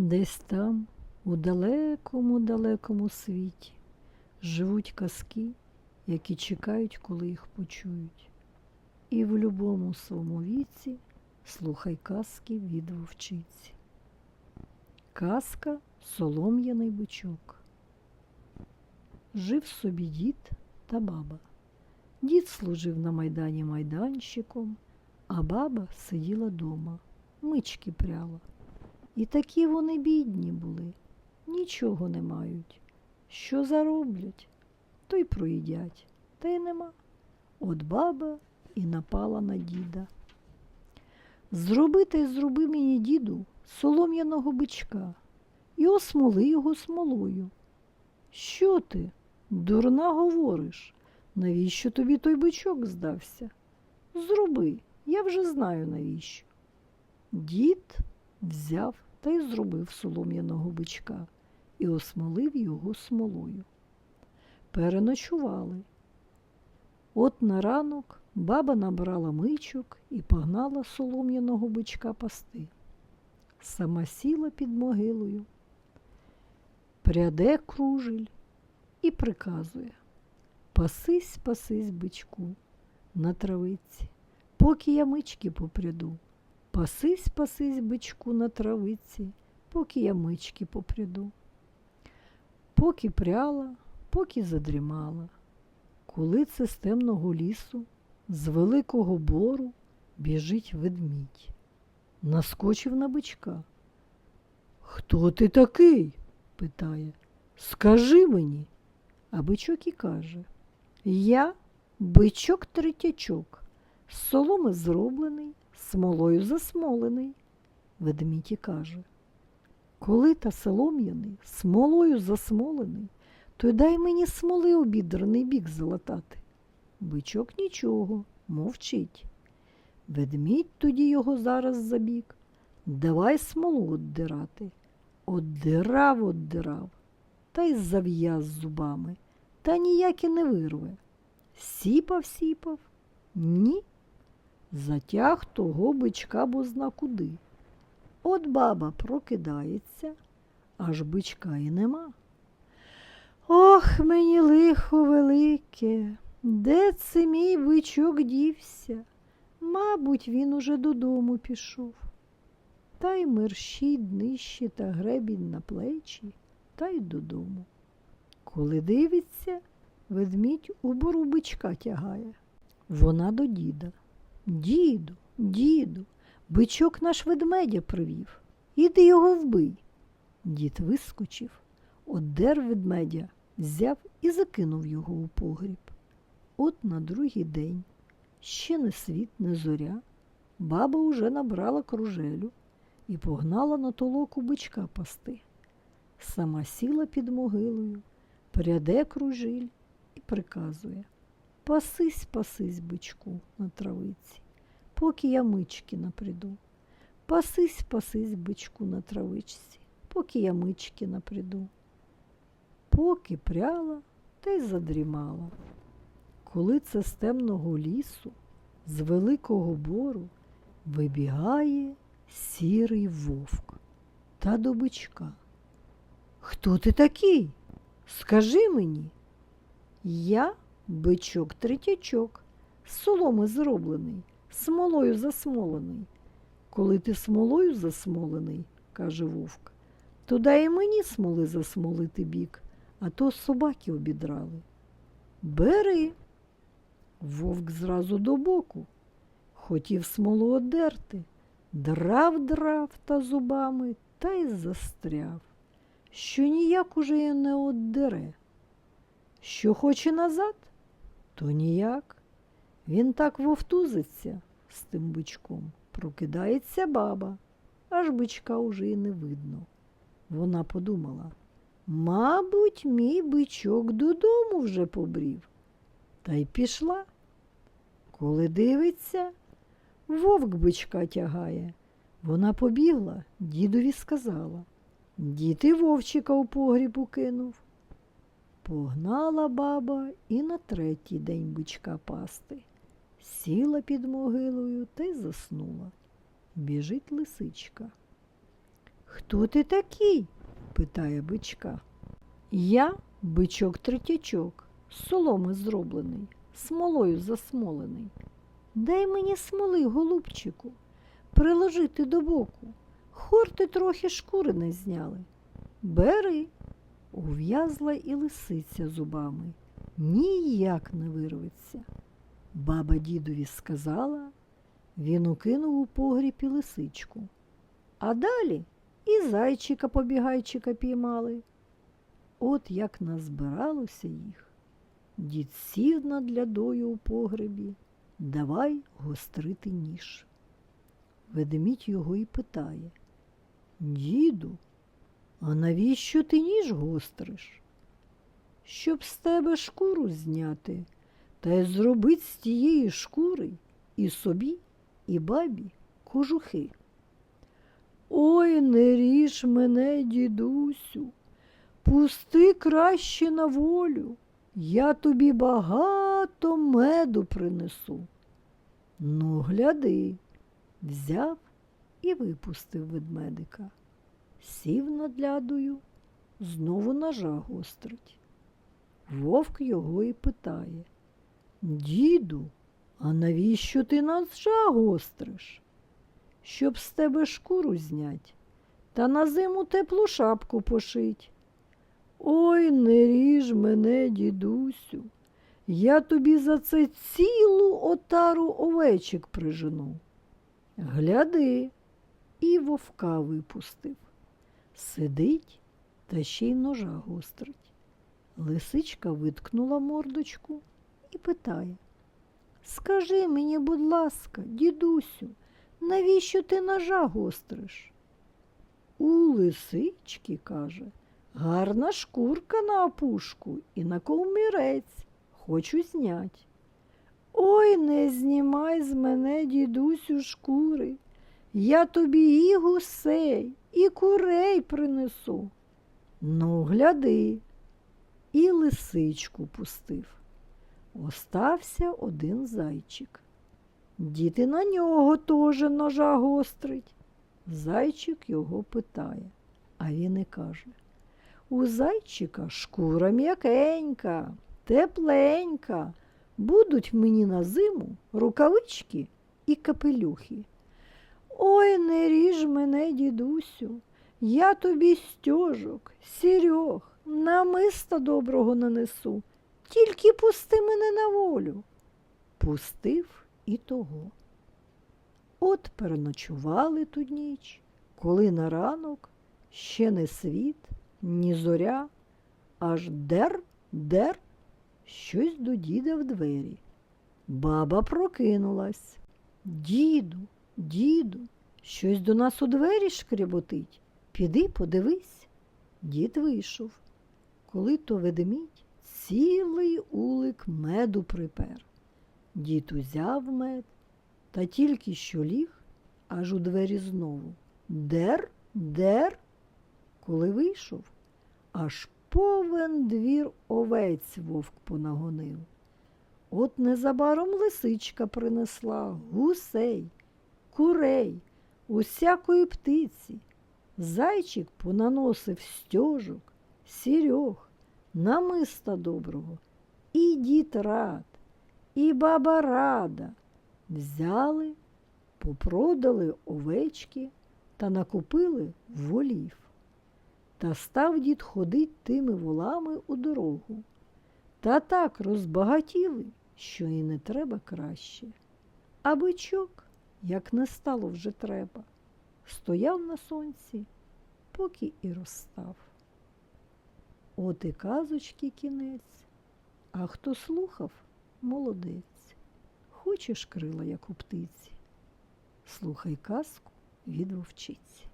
Десь там, у далекому, далекому світі, живуть казки, які чекають, коли їх почують. І в любому своєму віці слухай казки від вовчиці. Казка Солом'яний бичок. Жив собі дід та баба. Дід служив на майдані майданщиком, а баба сиділа дома, мички пряла. І такі вони бідні були, нічого не мають. Що зароблять, то й проїдять, та й нема. От баба і напала на діда. Зроби та й зроби мені, діду, солом'яного бичка і осмоли його смолою. Що ти, дурна, говориш? Навіщо тобі той бичок здався? Зроби, я вже знаю навіщо. Дід взяв та й зробив солом'яного бичка і осмолив його смолою. Переночували. От на ранок баба набрала мичок і погнала солом'яного бичка пасти. Сама сіла під могилою, пряде кружель і приказує Пасись, пасись, бичку, на травиці, поки я мички попряду. Пасись, пасись, бичку на травиці, поки я мички попряду. Поки пряла, поки задрімала, коли це з темного лісу, з великого бору біжить ведмідь. Наскочив на бичка. Хто ти такий? питає. Скажи мені. А бичок і каже Я бичок третячок, з соломи зроблений, смолою засмолений. Ведмідь каже Коли та солом'яний, смолою засмолений, то й дай мені смоли обідраний бік залатати. Бичок нічого, мовчить. Ведмідь тоді його зараз забік. Давай смолу оддирати. Оддирав, оддирав, та й зав'яз зубами, та ніяк і не вирве. Сіпав, сіпав, ні. Затяг того бичка бозна куди. От баба прокидається, аж бичка і нема. Ох, мені лихо велике, де це мій бичок дівся? Мабуть, він уже додому пішов. Та й мерщій днище та гребінь на плечі, та й додому. Коли дивиться, ведмідь у бору бичка тягає. Вона до діда. Діду, діду, бичок наш ведмедя привів. Іди його вбий. Дід вискочив, одер ведмедя, взяв і закинув його у погріб. От на другий день, ще не світ, не зоря, баба уже набрала кружелю і погнала на толоку бичка пасти. Сама сіла під могилою, пряде кружиль і приказує Пасись, пасись, бичку, на травиці, поки я мички напряду. Пасись, пасись, бичку на травичці, поки я мички напряду. Поки пряла та й задрімала. Коли це з темного лісу, з великого бору, вибігає сірий вовк та до бичка. Хто ти такий? Скажи мені. Я бичок третячок, з соломи зроблений, смолою засмолений. Коли ти смолою засмолений, каже вовк, то дай мені смоли засмолити бік, а то собаки обідрали. Бери. Вовк зразу до боку. Хотів смолу одерти, драв драв та зубами та й застряв, що ніяк уже й не оддере. Що хоче назад, то ніяк. Він так вовтузиться з тим бичком. Прокидається баба, аж бичка уже й не видно. Вона подумала, мабуть, мій бичок додому вже побрів. Та й пішла. Коли дивиться, вовк бичка тягає. Вона побігла, дідові сказала. Дід і вовчика у погріб укинув. Погнала баба і на третій день бичка пасти. Сіла під могилою та й заснула. Біжить лисичка. Хто ти такий? питає бичка. Я бичок третячок, соломи зроблений, смолою засмолений. Дай мені смоли, голубчику, приложити до боку. Хорти трохи шкури не зняли. Бери. Ув'язла і лисиця зубами. Ніяк не вирветься. Баба дідові сказала, він укинув у погріб і лисичку. А далі і зайчика побігайчика піймали. От як назбиралося їх. Дід сів над лядою у погребі, давай гострити ніж. Ведмідь його і питає Діду, а навіщо ти ніж гостриш? Щоб з тебе шкуру зняти, та й зробить з тієї шкури і собі, і бабі кожухи. Ой, не ріж мене, дідусю, пусти краще на волю, я тобі багато меду принесу. Ну, гляди, взяв і випустив ведмедика. Сів над лядою, знову ножа гострить. Вовк його і питає Діду, а навіщо ти ножа гостриш? Щоб з тебе шкуру знять та на зиму теплу шапку пошить. Ой, не ріж мене, дідусю, я тобі за це цілу отару овечок прижену. Гляди, і вовка випустив. Сидить та ще й ножа гострить. Лисичка виткнула мордочку і питає Скажи мені, будь ласка, дідусю, навіщо ти ножа гостриш? У лисички, каже, гарна шкурка на опушку і на ковмірець. Хочу знять. Ой, не знімай з мене, дідусю, шкури. Я тобі і гусей, і курей принесу. Ну, гляди. І лисичку пустив. Остався один зайчик. Діти на нього теж ножа гострить. Зайчик його питає, а він і каже У зайчика шкура м'якенька, тепленька. Будуть мені на зиму рукавички і капелюхи. Ой, не ріж мене, дідусю, я тобі стьожок, сірьох, намиста доброго нанесу, тільки пусти мене на волю. Пустив і того. От переночували ту ніч, коли на ранок ще не світ, ні зоря, аж дер, дер, щось до діда в двері. Баба прокинулась. Діду, діду, щось до нас у двері шкряботить. Піди, подивись. Дід вийшов. Коли то ведмідь цілий улик меду припер. Дід узяв мед та тільки що ліг, аж у двері знову. Дер, дер, коли вийшов, аж повен двір овець вовк понагонив. От незабаром лисичка принесла гусей, курей, усякої птиці. Зайчик понаносив стьожок, сірьох, намиста доброго, і дід рад, і баба рада. Взяли, попродали овечки та накупили волів. Та став дід ходить тими волами у дорогу. Та так розбагатіли, що і не треба краще. А бичок, як не стало вже треба, стояв на сонці, поки і розстав. От і казочки кінець, а хто слухав, молодець. Хочеш крила, як у птиці, слухай казку від вовчиці.